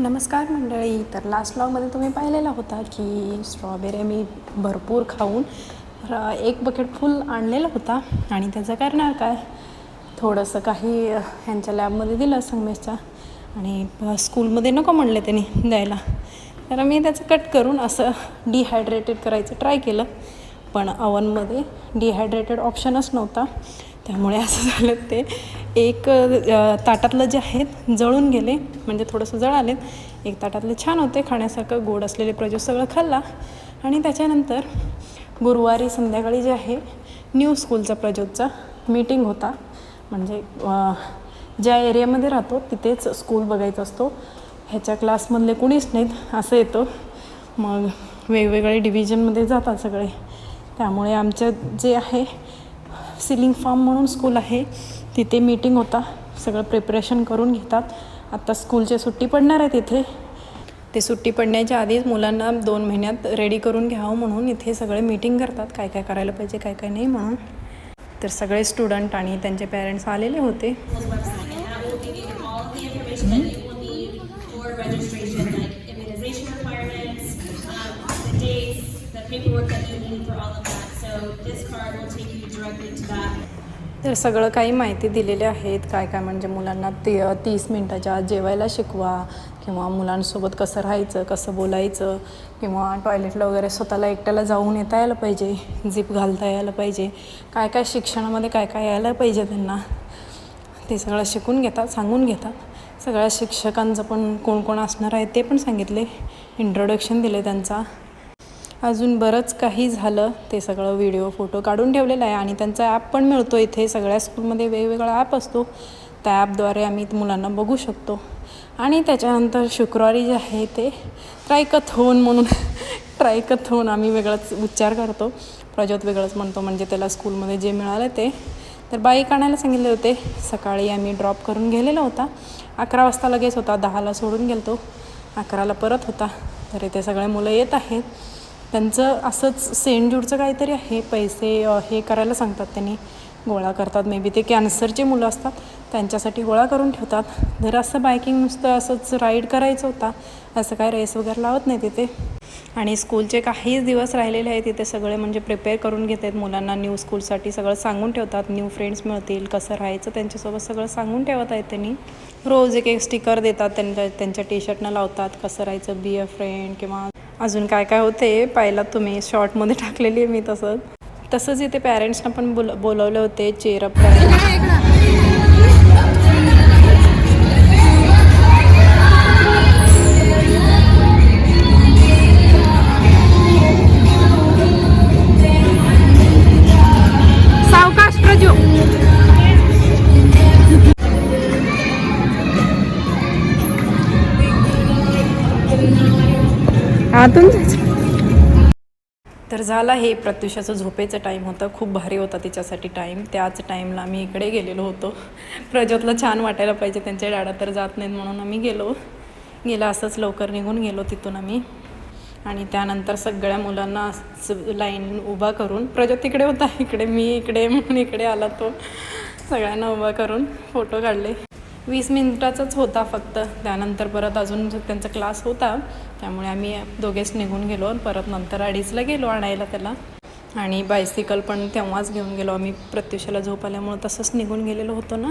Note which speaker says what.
Speaker 1: नमस्कार मंडळी. तर लास्ट लॉगमध्ये तुम्ही पाहिलेला होता की स्ट्रॉबेरी मी भरपूर खाऊन एक बकेट फुल आणलेला होता. आणि त्याचं करणार काय? थोडंसं काही ह्यांच्या लॅबमध्ये दिलं संगमेशच्या आणि स्कूलमध्ये नको म्हणले त्यांनी द्यायला. तर मी त्याचं कट करून असं डिहायड्रेटेड करायचं ट्राय केलं. पण अवनमध्ये डिहायड्रेटेड ऑप्शनच नव्हता. त्यामुळे असं झालं ते. एक ताटातलं जे आहेत जळून गेले म्हणजे थोडंसं जळालेत. एक ताटातले छान होते खाण्यासारखं गोड असलेले प्रज्यूस सगळं खाल्ला. आणि त्याच्यानंतर गुरुवारी संध्याकाळी जे आहे न्यू स्कूलचा प्रज्योतचा मीटिंग होता. म्हणजे ज्या एरियामध्ये राहतो तिथेच स्कूल बघायचा असतो. ह्याच्या क्लासमधले कुणीच नाहीत असं येतो. मग वेगवेगळे डिव्हिजनमध्ये जातात सगळे. त्यामुळे आमच्या जे आहे सिलिंग फार्म म्हणून स्कूल आहे. तिथे मीटिंग होता. सगळं प्रिपरेशन करून घेतात. आत्ता स्कूलची सुट्टी पडणार आहे तिथे ते सुट्टी पडण्याच्या आधीच मुलांना दोन महिन्यात रेडी करून घ्यावं म्हणून इथे सगळे मीटिंग करतात. काय काय करायला पाहिजे काय काय नाही म्हणून. तर सगळे स्टुडंट आणि त्यांचे पेरेंट्स आलेले होते. तर सगळं काही माहिती दिलेली आहेत. काय काय म्हणजे मुलांना ती तीस मिनटाच्या आत जेवायला शिकवा किंवा मुलांसोबत कसं राहायचं कसं बोलायचं किंवा टॉयलेटला वगैरे स्वतःला एकट्याला जाऊन येता यायला पाहिजे झिप घालता यायला पाहिजे. काय काय शिक्षणामध्ये काय काय यायला पाहिजे त्यांना? ते सगळं शिकून घेतात सांगून घेतात. सगळ्या शिक्षकांचं पण कोण कोण असणार आहे ते पण सांगितले. इंट्रोडक्शन दिले त्यांचा. अजून बरंच काही झालं ते सगळं व्हिडिओ फोटो काढून ठेवलेलं आहे आणि त्यांचा ॲप पण मिळतो इथे. सगळ्या स्कूलमध्ये वेगवेगळा ॲप असतो. त्या ॲपद्वारे आम्ही मुलांना बघू शकतो. आणि त्याच्यानंतर शुक्रवारी जे आहे ते ट्रायकथोन म्हणून ट्रायकथोन आम्ही वेगळाच उच्चार करतो. प्रजोत वेगळंच म्हणतो म्हणजे त्याला स्कूलमध्ये जे मिळालं ते. तर बाईक आणायला सांगितले होते सकाळी आम्ही ड्रॉप करून गेलेला होता. अकरा वाजता लगेच होता दहाला सोडून गेलतो. अकराला परत होता. तर इथे सगळे मुलं येत आहेत. त्यांचं असंच सेंटजूडचं काहीतरी आहे पैसे हे करायला सांगतात त्यांनी गोळा करतात. मे बी ते कॅन्सरचे मुलं असतात त्यांच्यासाठी गोळा करून ठेवतात. जर असं बायकिंग नुसतं असंच राईड करायचं होता असं काय रेस वगैरे लावत नाही तिथे. आणि स्कूलचे काहीच दिवस राहिलेले आहेत तिथे सगळे म्हणजे प्रिपेअर करून घेत आहेत मुलांना न्यू स्कूलसाठी सगळं सांगून ठेवतात. न्यू फ्रेंड्स मिळतील कसं राहायचं त्यांच्यासोबत सगळं सांगून ठेवत आहेत त्यांनी. रोज एक एक स्टिकर देतात त्यांच्या त्यांच्या टी शर्टनं लावतात कसं राहायचं बी अ फ्रेंड किंवा अजून काय काय होते पाहिला तुम्ही. शॉर्टमध्ये टाकलेली आहे मी तसंच. तसंच इथे पॅरेंट्सना पण बोल बोलवले होते. चेअरअप करायला आतून तर झाला हे प्रत्युषाचं झोपेचं टाईम होतं. खूप भारी होता तिच्यासाठी टाईम त्याच टाईमला आम्ही इकडे गेलेलो होतो. प्रज्योतला छान वाटायला पाहिजे. त्यांच्या डाडा तर जात नाहीत म्हणून आम्ही गेलो. गेला असंच लवकर निघून गेलो तिथून आम्ही. आणि त्यानंतर सगळ्या मुलांना लाईन उभा करून प्रज्योत तिकडे होता इकडे मी इकडे म्हणून इकडे आला तो. सगळ्यांना उभा करून फोटो काढले. वीस मिनिटाचाच होता फक्त. त्यानंतर परत अजून त्यांचा क्लास होता त्यामुळे आम्ही दोघेच निघून गेलो आणि परत नंतर अडीचला गेलो आणायला त्याला. आणि बायसिकल पण तेव्हाच घेऊन गेलो. आम्ही प्रत्युषाला झोप आल्यामुळं तसंच निघून गेलेलो होतो ना.